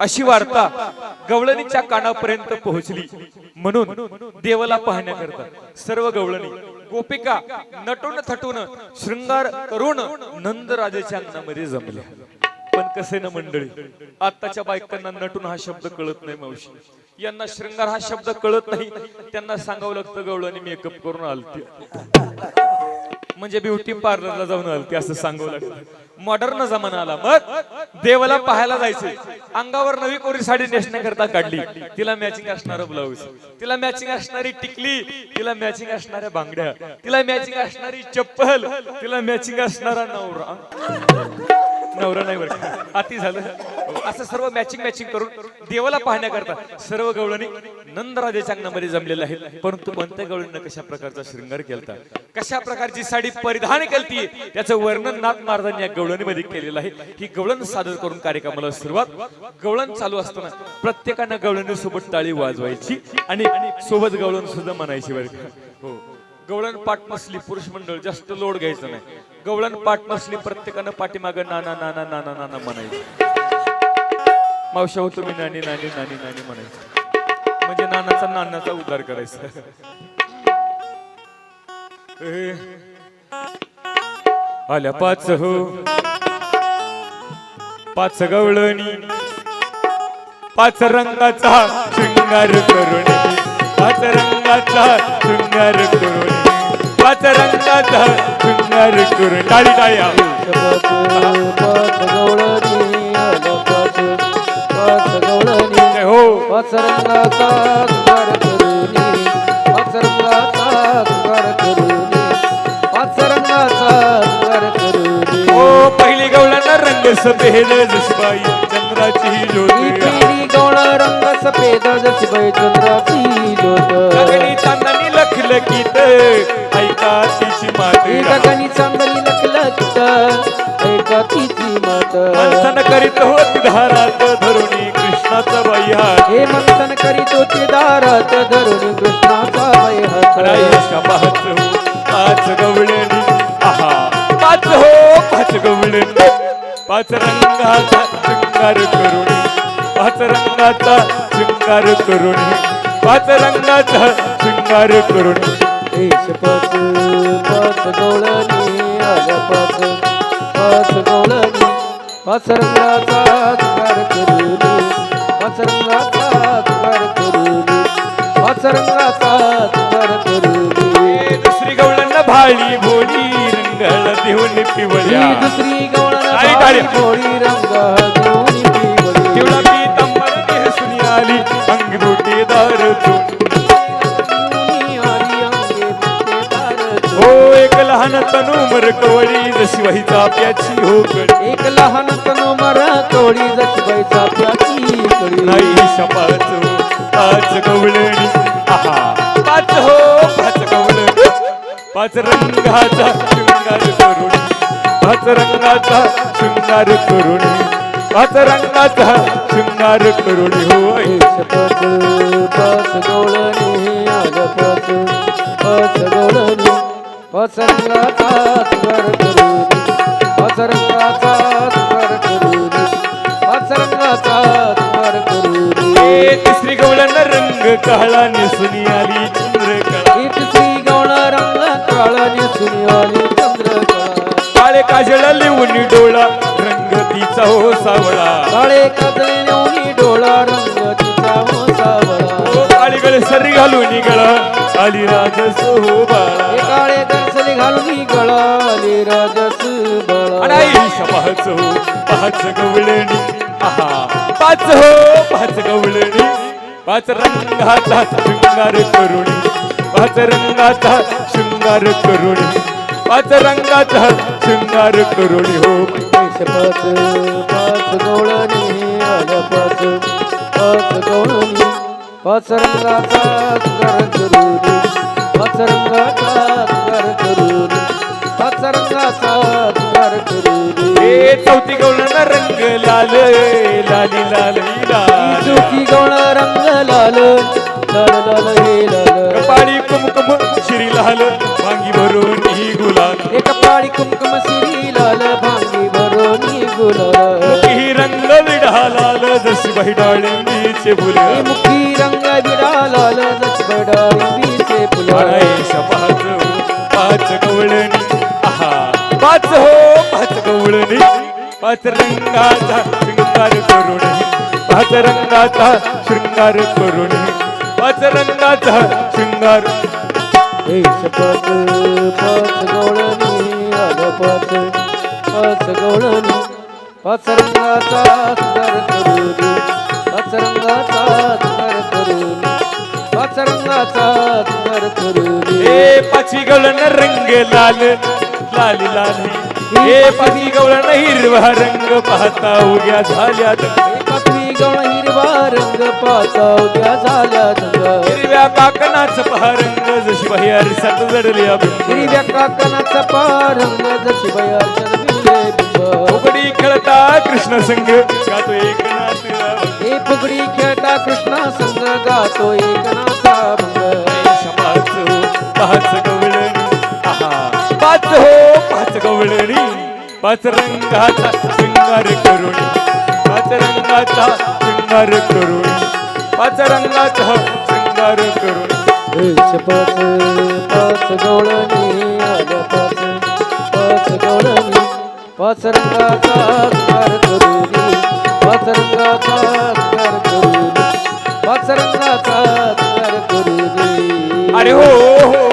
अशी वार्ता गवळणीच्या कानापर्यंत पोहोचली. म्हणून देवाला पाहण्याकरता सर्व गवळणी गोपिका नटून थटून शृंगार करून नंदराजेच्या अंगणामध्ये जमल्या. पण कसे ना मंडळी आताच्या बायकांना नटून हा शब्द कळत नाही मावशी. यांना शृंगार हा शब्द कळत नाही. त्यांना सांगावं लागतं गवळणी मेकअप करून आलती. म्हणजे ब्युटी पार्लरला जाऊन आलती असं सांगू लागलं. मॉडर्न जमाना आला. मग देवाला पाहायला जायचे. अंगावर नवी कोरी साडी नेसण्याकरता काढली. तिला मॅचिंग असणार ब्लाऊज तिला मॅचिंग असणारी टिकली. तिला मॅचिंग असणाऱ्या बांगड्या. तिला मॅचिंग असणारी चप्पल. तिला मॅचिंग असणारा नवरा. नवरा नाही बरं अति झालं. असं सर्व मॅचिंग मॅचिंग करून देवाला पाहण्याकरता सर्व गवळणी नंदराजेच्या अंगणामध्ये जमलेले आहेत. परंतु पंत गवळणीनं कशा प्रकारचा शृंगार केलता? कशा प्रकारची साडी परिधान केलती? त्याचं वर्णन नाथ महाराजांनी या गवळणीमध्ये केलेलं आहे. ही गवळण सादर करून कार्यक्रमाला सुरुवात. गवळण चालू असताना प्रत्येकानं गवळणी सोबत टाळी वाजवायची आणि सोबत गवळण सुद्धा म्हणायची बरं हो. गवळण पाठ नसली पुरुष मंडळ जास्त लोड घ्यायचं नाही. गवळण पाठ नसली प्रत्येकानं पाठीमागं नाना नाना नाना नाना म्हणायचं. मावशा हो तुम्ही नानी नानी नानी नानी म्हणायचं. म्हणजे नानाचा नानाचा उद्धार करायचा. आल्या पाच हो. पाच गवळणी. पाच रंगाचा शृंगार करून. पाच रंगाचा शृंगार करून. पाच रंगाचा शृंगार करून. टाळी टाळ्या पाच रंगाचा सुगार करुणी पाच रंगाचा सुगार करुणी पाच रंगाचा सुगार करुणी हो पहिली गवळ्यांना रंग सफेद जसबाई चंद्राची ही ज्योती. पिढी गवळ रंग सफेद जशी बाई चंद्राची ज्योत. गगनी चांदणी लखलखीत ऐका तिची माते. गगनी चांदणी लखलखत ऐका तिची मात. मंथन करीत होती धारात धरुणी. कृष्णाचा बाई हात हे मंथन करीत होते दारात धरून कृष्णाचा बाई हात रायशा पाच पाच गवळणी आहा. पाच हो पाच गवळणी पाच रंगाचा शृंगार करुणी. पाच रंगाचा शृंगार करुणी. पाच रंगाचा शृंगार करुणी. देश पाच पाच गवळणी आल्या पाच पाच गवळणी. पाच रंगाचा सुगार करुणी. पाच रंगाचा सुगार करुणी पाच रंगाचा सुगार करुणी दुसरी गवळण भाळी भोळी रंगाला देऊन पिवळ्या. दुसरी गवळण टाळी, टाळी. गोळी रंग घेऊन पिवळी पीतांबर नेसून आली. लहान तनू मरकवळी जशी वही चाप्याची हो कळी एक लहान तनु मर तोडी जसबाईचा प्याची कळी नाही शपाच पाच गवळणी आहा. पाच हो. पाच गवळणी पाच रंगाचा शृंगार करुणी. पाच रंगाचा शृंगार करुणी. पाच रंगाचा शृंगार करुणी हो. पाच गवळणी आग पाच पाच गवळणी पाच रंगाचा सुगार करुनी पाच रंगाचा सुगार करुनी पाच रंगाचा सुगार करुनी तिसरी गवळण रंग काळा नेसून आली चंद्रकळा ही तिसरी गवळ रंग काळा नेसून आली चंद्रकळा काळे काजळ लिहून डोळा रंग तिचा हो सावळा. काळे काजळे नेऊनी डोळा रंग तिचा हो सावळा. काळीगळ सरी घालून गळा आली राजस हो बाळा दर्शने घालून राजस बळा पाच गवळणी. आहा पाच हो पाच गवळणी. पाच रंगाचा शृंगार करुणी. पाच रंगाचा शृंगार करुणी. पाच रंगाचा शृंगार करुणी. हो पाच पाच गवळणी पाच पाच गवळणी. करुनी करुनी करुनी. चौथी गवळण रंग लाल लाली लाल लाल. चुकी गवळ रंग लाल लाल लाल हे लाल. कपाळी कुमकुम श्री लाल भांगी भरून ही गुलाल. एक पाळी कुमकुम सिरी लाल भांगी भरोनी गुलाल. ही रंग विढा लाल जशी डाळिंबीचे फुले. हे मुखी विडा लाल जस बडाळिंबीचे फुल. पाच पाच गवळणी आहा. पाच हो. पाच गवळणी पाच रंगाचा शृंगार करून पाच रंगाचा शृंगार करून पाच रंगाचा शृंगार. हे शपथ पाच गवळणी आलं पाच पाच गवळणी. पाच रंगाचा सुंदर करून पाच रंगाचा सुंदर करून पाच रंगाचा सुंदर करून हे पाची गवळण रंग लाल लाल लाल. हे पाची गवळण हिरवा रंग पाहता उग्या झाल्या पाचवी गवळ हिरवा रंग पाचा उद्या झाल्या हिरव्या काकणाच पहा रंग जशी बाई आरसात जडली हिरव्या काकणाचा पारंग जशी बिंब फुगडी खेळता कृष्ण संघ गातो हे फुगडी खेळता कृष्णा संग गातो एकनाथा भंग. पाच पाच गवळणी. आहा. पाच हो पाच गवळणी. पाच रंगाचा शृंगार करून पाच रंगाचा शृंगार करून पाच रंगाचा शृंगार करून हे पाच पाच गवळणी. पाच पाच गवळणी. पाच रंगाचा सुंदर पाच रंगाचा कर करू अरे हो हो. हो.